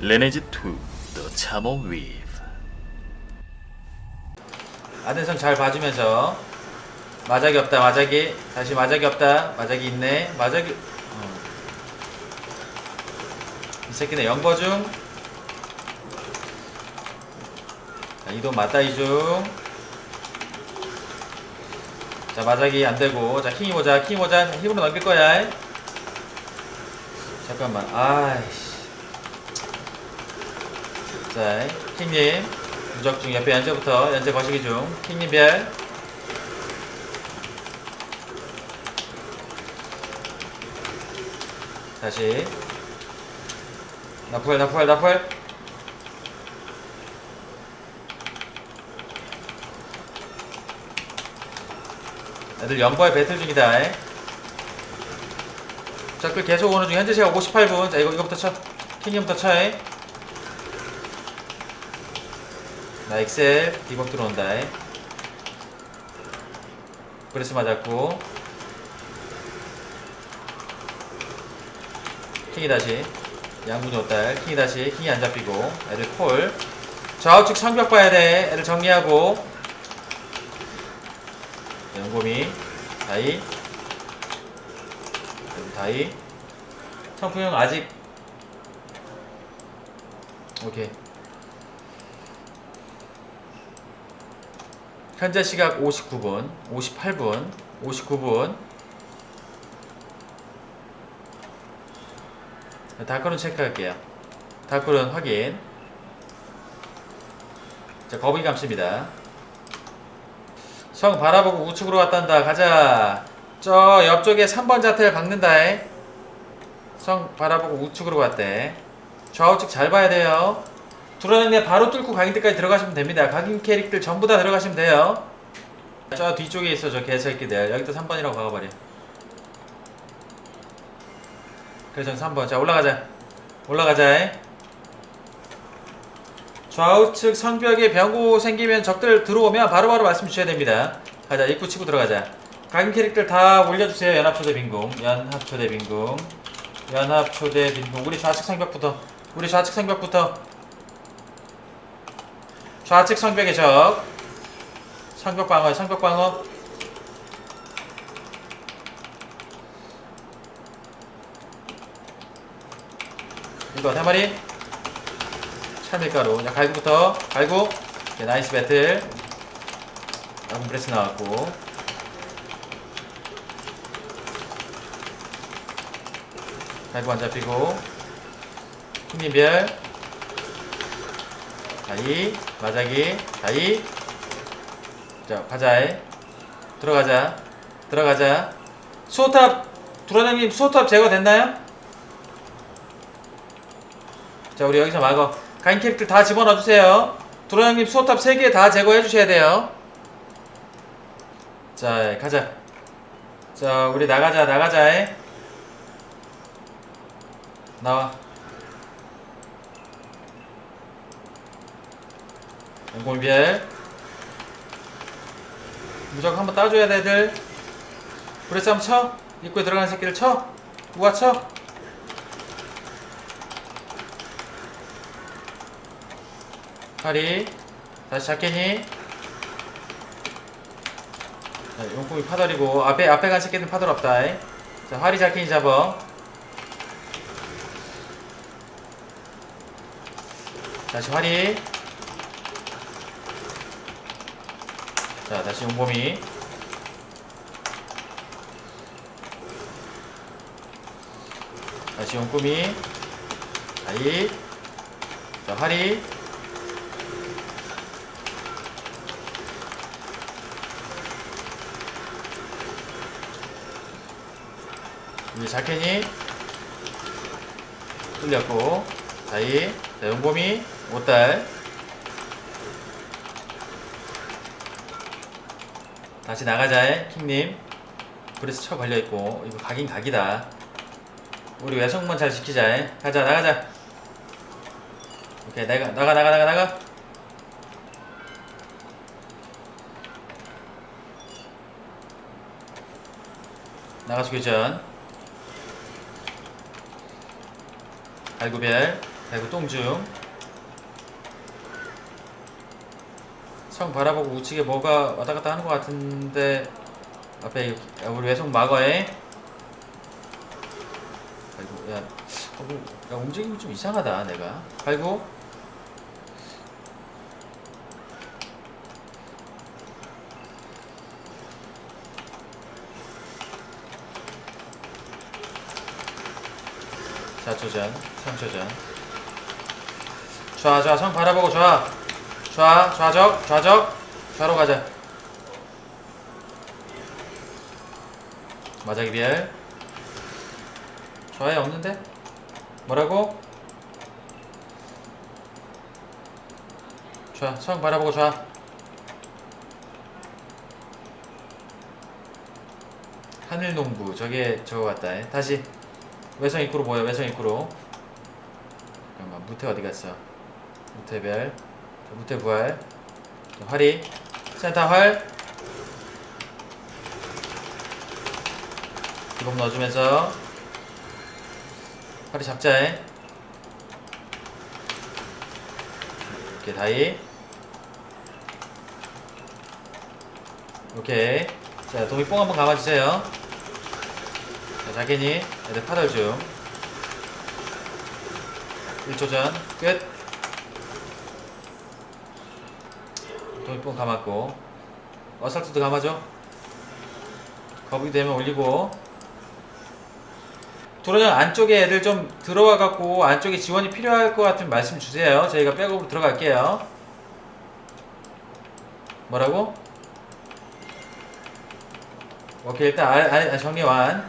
Lineage 2 The Chamo Weave 아덴선 잘 봐주면서. 마작이 없다 마작이. 다시 마작이 없다. 마작이 있네. 마작이 어. 이 새끼네 영거 중. 자, 이동 맞다이 중자 마작이 안되고. 자 킹이 보자 킹이 보자. 자, 힘으로 넘길 거야. 잠깐만. 아이씨 자 킹님. 무적 중 옆에 연재부터 연재 거시기 중. 킹님 별. 다시. 나풀 나풀 나풀 애들 연보에 배틀 중이다 자그 계속 오는 중. 현재 시각 58분. 자 이거 이거부터 쳐. 킹님부터 쳐해 나 엑셀 디벅 들어온다. 브레스 맞았고. 킹이 다시. 양분이 없다. 킹이 다시. 킹이 안 잡히고. 애들 콜. 좌우측 성벽 봐야 돼. 애들 정리하고. 연곰이 다이. 다이. 청풍형 아직. 오케이 현재 시각 59분, 58분, 59분. 다크론 체크할게요. 다크론 확인. 자, 거북이 감습니다. 성 바라보고 우측으로 왔단다. 가자. 저 옆쪽에 3번 자태를 박는다. 해. 성 바라보고 우측으로 갔대. 좌우측 잘 봐야 돼요. 드러냈네 바로 뚫고 각인 때까지 들어가시면 됩니다. 각인 캐릭들 전부 다 들어가시면 돼요. 저 뒤쪽에 있어 저 개새끼들 여기도 3번이라고 박아버려. 그래서 3번 자 올라가자. 올라가자. 좌우측 성벽에 병고 생기면 적들 들어오면 바로 바로 말씀 주셔야 됩니다. 가자 입구 치고 들어가자. 각인 캐릭들 다 올려주세요. 연합초대 빈궁 연합초대 빈궁 연합초대 빈궁 우리 좌측 성벽부터 우리 좌측 성벽부터 좌측 성벽의 적 성벽 방어 성벽 방어. 이거 세 마리. 찰밀가루. 자 갈구부터. 갈구. 네, 나이스 배틀. 나군 브레스 나왔고. 갈구 안 잡히고. 킹님별 다이 마자기 다이 자 가자에 들어가자. 들어가자. 수호탑 두라장님 수호탑 제거됐나요? 자 우리 여기서 막어. 가인 캐릭터 다 집어넣어주세요. 두라장님 수호탑 3개 다 제거해 주셔야 돼요. 자 가자. 자 우리 나가자 나가자 나와 연골별 무조건 한번 따줘야 돼 애들. 브레스 한번 쳐? 입구에 들어가는 새끼를 쳐? 우와 쳐? 파리 다시 잡겠니? 자 용kum이 파덜이고 앞에 앞에 간 새끼는 파덜 없다 이. 자 화리 잡겠니 잡어. 다시 화리 자 다시 용범이. 다시 용꿈이. 다이 자 화리 이제 자켓이 뚫렸고. 다이 자 용범이. 5달 다시 나가자 킹님. 브레스 쳐 걸려있고 이거 각인 각이다. 우리 외성문 잘 지키자 가자 나가자. 오케이 나가 나가 나가 나가 나가. 나가주기 전. 갈구별 그리고 똥중 성 바라보고 우측에 뭐가 왔다 갔다 하는 것 같은데 앞에 야, 우리 외성 막어에. 아이고 야, 어, 뭐, 야 움직임이 좀 이상하다 내가. 아이고. 자초전 3초전. 좌, 좌, 성 바라보고 좌. 좌, 좌적, 좌적. 좌로 가자. 마자기 비엘. 좌에 없는데? 뭐라고? 좌, 성 바라보고 좌. 하늘 농부, 저게 저거 같다. 에. 다시. 외성 입구로 모여, 외성 입구로. 잠깐만, 무태 어디 갔어? 무태별, 자, 무태 부활, 자, 활이, 센터 활. 기본 넣어주면서 활이 잡자해. 이렇게 다이. 오케이. 자, 도미 뽕 한번 감아주세요. 자, 자기니 애들 파달 중 1초 전 끝. 도미 뽕 감았고 어설트도 감아줘. 거북이 되면 올리고 도로장 안쪽에 애들 좀 들어와 갖고 안쪽에 지원이 필요할 것 같으면 말씀 주세요. 저희가 백업으로 들어갈게요. 뭐라고? 오케이 일단 아, 아, 아, 정리 완.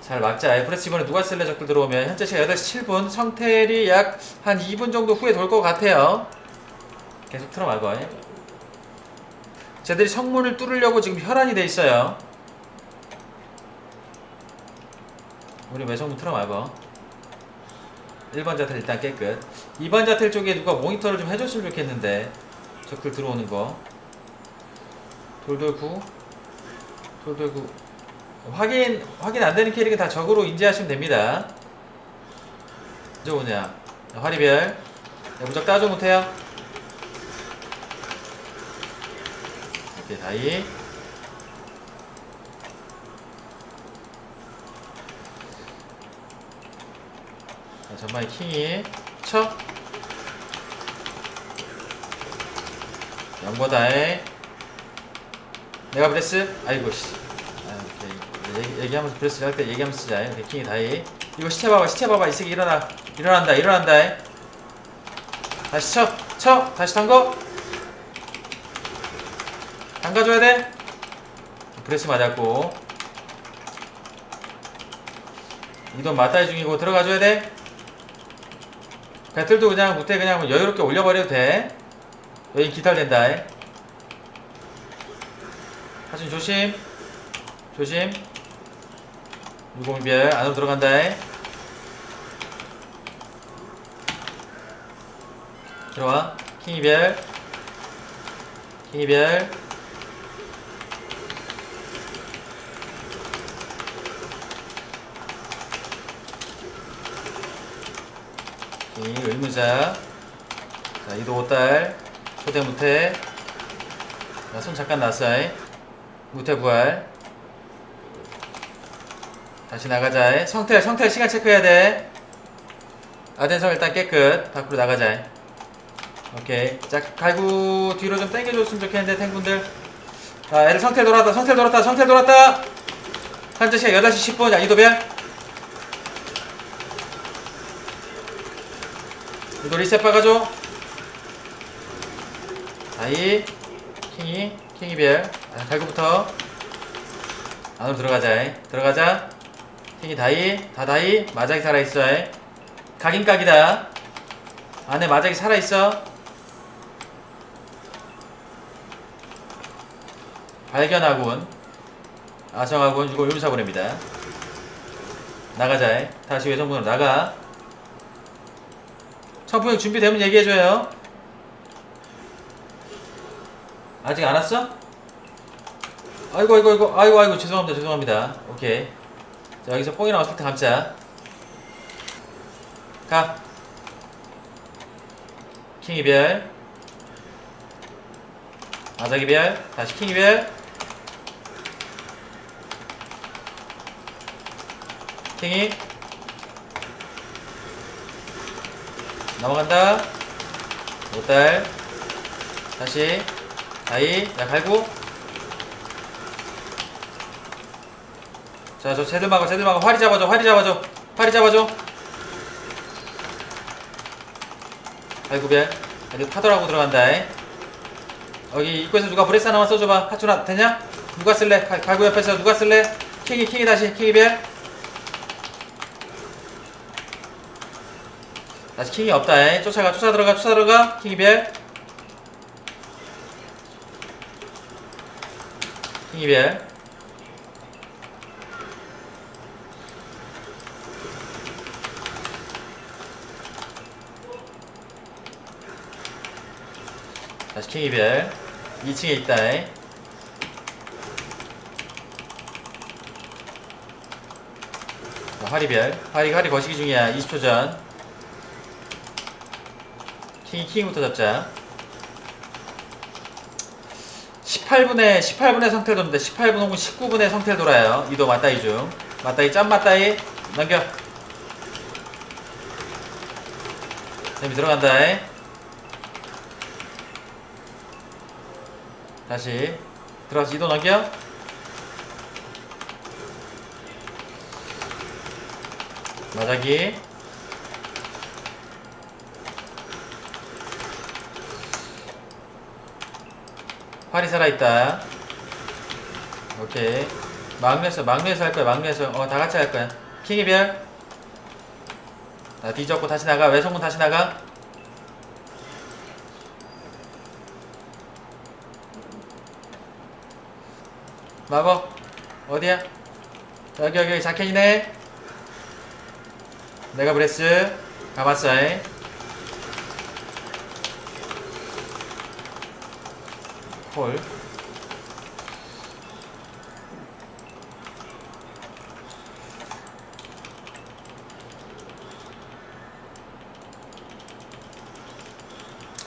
잘 막자. 에프레스 이번에 누가 쓸래 적들 들어오면 현재 시간 8시 7분. 성텔이 약한 2분 정도 후에 돌 것 같아요. 계속 틀어 말고. 쟤들이 성문을 뚫으려고 지금 혈안이 돼 있어요. 우리 외성문 틀어 말고. 1번 자텔 일단 깨끗. 2번 자텔 쪽에 누가 모니터를 좀 해줬으면 좋겠는데. 적들 들어오는 거. 돌돌구. 돌돌구. 확인 확인 안 되는 캐릭은 다 적으로 인지하시면 됩니다. 이제 뭐냐? 화리별. 야, 무적 따져 못해요. 이렇게 다이. 자, 전반에 킹이 쳐. 연보다에 내가 브레스 아이고 씨. 아. 얘기, 얘기하면서 브레스 할 때 얘기하면서 쓰자. 이렇게 킹이 다이. 이거 시체 봐봐 시체 봐봐 이 새끼 일어나 일어난다 일어난다. 다시 쳐 쳐. 다시 담궈. 담가줘야 돼. 브레스 맞았고. 이돈 맞다이 중이고 들어가줘야 돼. 배틀도 그냥 못해 그냥 뭐 여유롭게 올려버려도 돼. 여기 기탈된다. 하준 조심. 조심. 무공별 안으로 들어간다. 들어와. 킹이별. 킹이별. 킹 의무자. 자, 이도 오딸. 초대 무태. 자, 손 잠깐 놨어. 무태 부활. 다시 나가자. 성태, 성태 시간 체크해야 돼. 아덴성 일단 깨끗. 밖으로 나가자. 오케이. 자, 갈구 뒤로 좀 당겨줬으면 좋겠는데, 탱분들. 자, 애들 성태 돌았다, 성태 돌았다, 성태 돌았다! 현재 시간 8시 10분, 야, 이도별. 이도 리셋 박아줘. 다이, 킹이, 킹이별. 아, 갈구부터. 안으로 들어가자. 들어가자. 킹이 다이, 다 다이, 마작이 살아있어. 각인 각이다. 안에 마작이 살아있어. 발견하군. 아성하군. 이거 요리사 보냅니다. 나가자. 다시 외성문으로 나가. 청풍형 준비되면 얘기해줘요. 아직 안 왔어? 아이고 아이고 아이고 아이고 아이고 죄송합니다 죄송합니다. 오케이. 자 여기서 뽕이 나왔을 때 감자. 가. 킹 이별. 마작 이별. 다시 킹 이별. 킹이 넘어간다. 못달. 다시. 다이 야 갈고. 자저 쟤들 막아 쟤들 막아. 활이 잡아줘 활이 잡아줘. 활이 잡아줘. 갈구별 여기 파도라고 들어간다. 여기 입구에서 누가 브레스 하나만 써줘봐. 하춘아 되냐? 누가 쓸래? 갈- 갈구 옆에서 누가 쓸래? 킹이 킹이 다시. 킹이 별 다시 킹이 없다. 에. 쫓아가 쫓아 들어가 쫓아 들어가. 킹이 별. 킹이 별. 다시 킹이 별. 2층에 있다. 에. 자, 화리별. 화리 화리 거시기 중이야. 20초 전 킹이 킹부터 잡자. 18분에 18분에 성텔 도는데 18분 혹은 19분에 성텔 돌아요. 이도 맞다이 중. 맞다이 짬 맞다이. 넘겨. 재미 들어간다. 이. 다시. 들어가서 이도 넘겨. 마자기 활이 살아있다. 오케이. 막내에서 막내에서 할 거야 막내에서 어 다 같이 할 거야. 킹이 별 나 뒤졌고 다시 나가. 외성문 다시 나가. 마법 어디야? 여기 여기 자켓이네. 내가 브레스. 가봤어이 콜.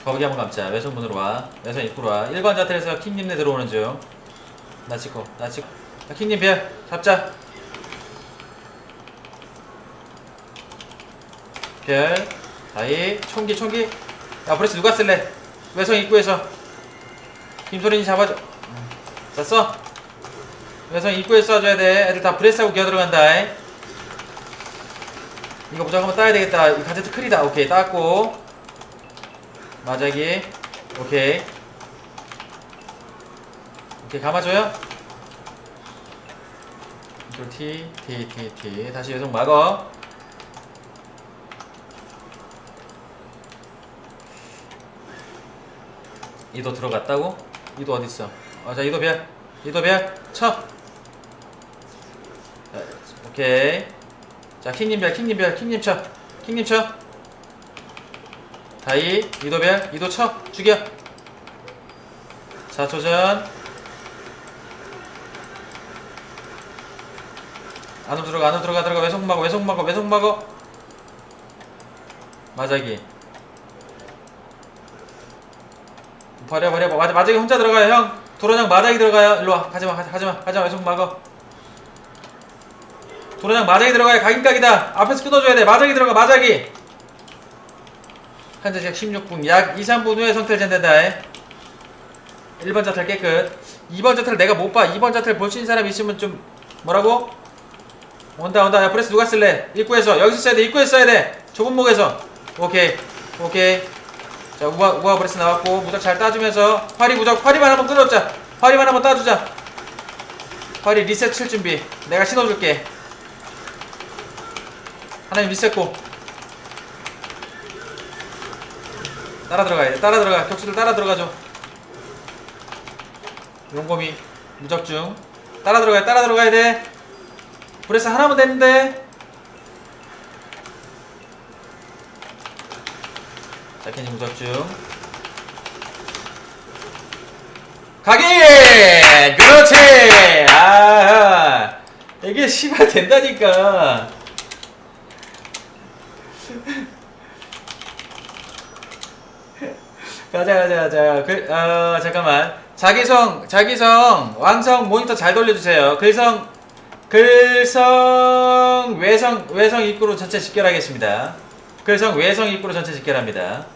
거북이 한번 감자. 외선문으로 와. 외선 입구로 와. 1번 자텔에서 킹님네 들어오는 중 나 찍고 나 찍고. 자, 킹님 별 잡자. 별. 다이. 총기 총기. 야 브레스 누가 쓸래? 외선 입구에서 김소린이 잡아줘. 자 써. 외선 입구에 쏴줘야 돼. 애들 다 브레스하고 기어 들어간다. 이거 무조건 따야 되겠다. 이 가제트 클이다. 오케이. 땄고. 마자기. 오케이. 오케이. 감아줘요. 이쪽 T T T T. 다시 외송 막어 이도 들어갔다고? 이도 어딨어? 어, 자, 이도 별. 이도 별. 쳐. 자, 오케이. 자, 킹님 별, 킹님 별, 킹님 쳐. 킹님 쳐. 다이, 이도 별, 이도 쳐. 죽여. 4초 전. 안으로 들어가, 안으로 들어가, 들어가. 외속 막어, 외속 막어, 외속 막어. 마자기. 버려 버려. 맞아 마작이 혼자 들어가요 형. 도로장 마작이 들어가요. 일로와. 가지마 가지- 가지마 가지마. 외속 막어. 도로장 마작이 들어가요. 각인각이다. 앞에서 끊어줘야 돼. 마작이 들어가 마작이 현재 시각 16분. 약 2, 3분 후에 성텔 젠된다. 1번 자탈 깨끗. 2번 자탈 내가 못봐. 2번 자탈 볼 수 있는 사람 있으면 좀 뭐라고? 온다 온다. 야 브레스 누가 쓸래? 입구에서. 여기서 써야 돼. 입구에서 써야 돼. 좁은 목에서. 오케이. 오케이 자 우아 우아 브레스 나왔고 무적 잘 따주면서 화리 무적 화리만 한번 끊어주자. 화리만 한번 따주자. 화리 리셋 칠 준비. 내가 신어줄게. 하나님 리셋고. 따라 들어가야 돼. 따라 들어가. 격수들 따라 들어가줘 용검이 무적 중. 따라 들어가야 따라 들어가야 돼. 브레스 하나면 되는데 자, 캔이 무적 중. 가기! 그렇지! 아, 이게 씨발 된다니까. 가자 가자 가자 그, 어, 잠깐만 자기성 자기성 왕성 모니터 잘 돌려주세요 글성 글성 외성 외성 입구로 전체 직결하겠습니다 글성 외성 입구로 전체 직결합니다